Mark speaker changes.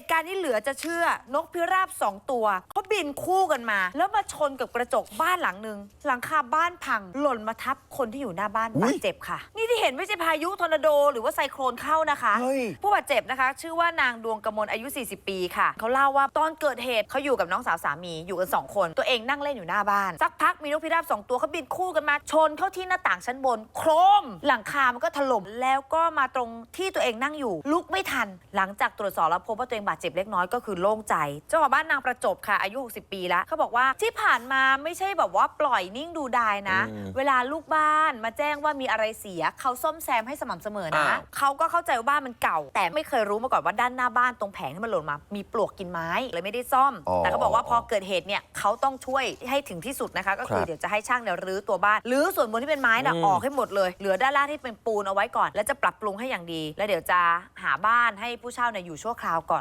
Speaker 1: ตุการณ์นี้เหลือจะเชื่อนกพิราบสองตัวเขาบินคู่กันมา แล้วมาชนกับกระจกบ้านหลังหนึ่งหลังคาบ้านพังหล่นมาทับคนที่อยู่หน้าบ้าน
Speaker 2: อุ๊ย
Speaker 1: บาดเจ็บค่ะ นี่ที่เห็นไม่ใช่พายุทอร์นาโด หรือว่าไซโครนเข้านะคะ
Speaker 2: เฮ้ย
Speaker 1: ผู้บาดเจ็บนะคะ ชื่อว่านางดวงกมลอายุ 40 ปีค่ะ เขาเล่าว่าตอนเกิดเหตุเขาอยู่กับน้องสาวสามีอยู่กันสองคน ตัวเองนั่งเล่นอยู่หน้าบ้าน สักพักมีนกพิราบสองตัวเขาบินคู่กันมา ชนเข้าที่หน้าต่างชั้นบน โครม หลังคามันก็ถล่มแล้วก็มาตรงที่ตัวเองนั่งอยู่ ลุกไม่ทัน หลังจากตรวจสอบแล้วพบว่าตัวเองบาดเจ็บเล็กน้อยก็คือโล่งใจ เจ้าของบ้านนางประจบค่ะอายุ 60 ปีแล้วเขาบอกว่าที่ผ่านมาไม่ใช่แบบว่าปล่อยนิ่งดูดายนะ
Speaker 2: อืม
Speaker 1: เวลาลูกบ้านมาแจ้งว่ามีอะไรเสียเขาซ่อมแซมให้สม่ำเสมอนะ
Speaker 2: อ้าว
Speaker 1: เขาก็เข้าใจว่าบ้านมันเก่า แต่ไม่เคยรู้มาก่อนว่าด้านหน้าบ้านตรงแผงที่มันหล่นมา มีปลวกกินไม้เลยไม่ได้ซ่อม
Speaker 2: อ๋อ
Speaker 1: แต่เขาบอกว่าพอเกิดเหตุเนี่ยเขาต้องช่วยให้ถึงที่สุดนะคะ ก็คือ
Speaker 2: ครับ
Speaker 1: เดี๋ยวจะให้ช่างเนี่ยรื้อตัวบ้านรื้อส่วนบนที่เป็นไม้น่ะ
Speaker 2: อืม
Speaker 1: ออกให้หมดเลยเหลือด้านล่างที่เป็นปูนเอาไว้ก่อน แล้วจะปรับปรุงให้อย่างดี แล้วเดี๋ยวจะหาบ้านให้ผู้เช่าเนี่ยอยู่ชั่วคราวก่อน